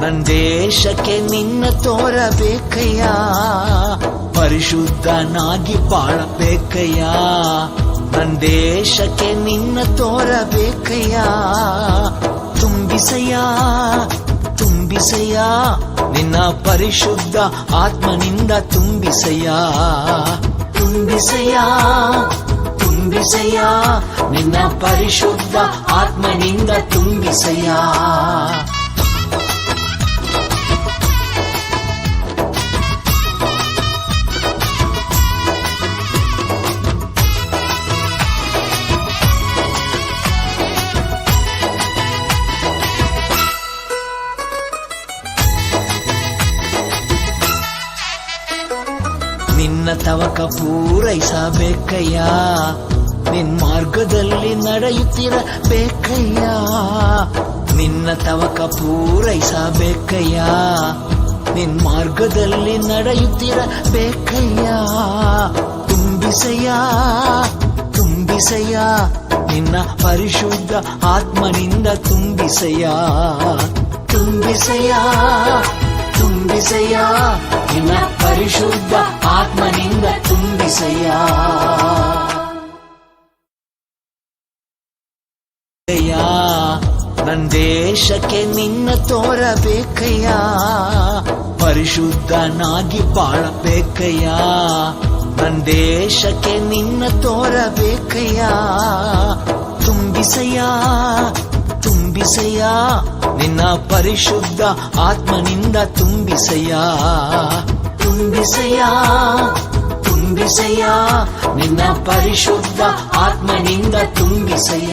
ನನ್ ದೇಶಕ್ಕೆ ನಿನ್ನ ತೋರಬೇಕಯ್ಯ? ಪರಿಶುದ್ಧನಾಗಿ ಬಾಳಬೇಕಯ್ಯ? ನನ್ ದೇಶಕ್ಕೆ ನಿನ್ನ ತೋರಬೇಕಯ್ಯ? ತುಂಬಿಸಯ್ಯ? ತುಂಬಿಸಯ್ಯ? ನಿನ್ನ ಪರಿಶುದ್ಧ ಆತ್ಮನಿಂದ ತುಂಬಿಸಯ್ಯ? ತುಂಬಿಸಯ್ಯ? ತುಂಬಿಸಯ್ಯ? ನಿನ್ನ ಪರಿಶುದ್ಧ ಆತ್ಮನಿಂದ ತುಂಬಿಸಯ್ಯ? ನಿನ್ನ ತವಕ ಪೂರೈಸಬೇಕಯ್ಯ. ನಿನ್ ಮಾರ್ಗದಲ್ಲಿ ನಡೆಯುತ್ತಿರ ಬೇಕಯ್ಯ. ನಿನ್ನ ತವಕ ಪೂರೈಸಬೇಕಯ್ಯ. ನಿನ್ ಮಾರ್ಗದಲ್ಲಿ ನಡೆಯುತ್ತಿರ ಬೇಕಯ್ಯ. ತುಂಬಿಸಯ್ಯ ತುಂಬಿಸಯ್ಯ. ನಿನ್ನ ಪರಿಶುದ್ಧ ಆತ್ಮನಿಂದ ತುಂಬಿಸಯ್ಯ. ತುಂಬಿಸಯ್ಯ ತುಂಬಿಸಯ್ಯ. ನಿನ್ನ ಪರಿಶುದ್ಧ ಆತ್ಮನಿಂದ ತುಂಬಿಸಯ್ಯ. ನನ್ ದೇಶಕ್ಕೆ ನಿನ್ನ ತೋರಬೇಕಯ್ಯ. ಪರಿಶುದ್ಧನಾಗಿ ಬಾಳಬೇಕಯ್ಯ. ನನ್ ದೇಶಕ್ಕೆ ನಿನ್ನ ತೋರಬೇಕಯ್ಯ. ತುಂಬಿಸಯ್ಯ ತುಂಬಿಸಯ್ಯ. ನಿನ್ನ ಪರಿಶುದ್ಧ ಆತ್ಮನಿಂದ ತುಂಬಿಸಯ್ಯ. ತುಂಬಿಸಯ್ಯ ತುಂಬಿಸಯ್ಯ ನಿನ್ನ ಪರಿಶುದ್ಧ ಆತ್ಮನಿಂದ ತುಂಬಿಸಯ್ಯ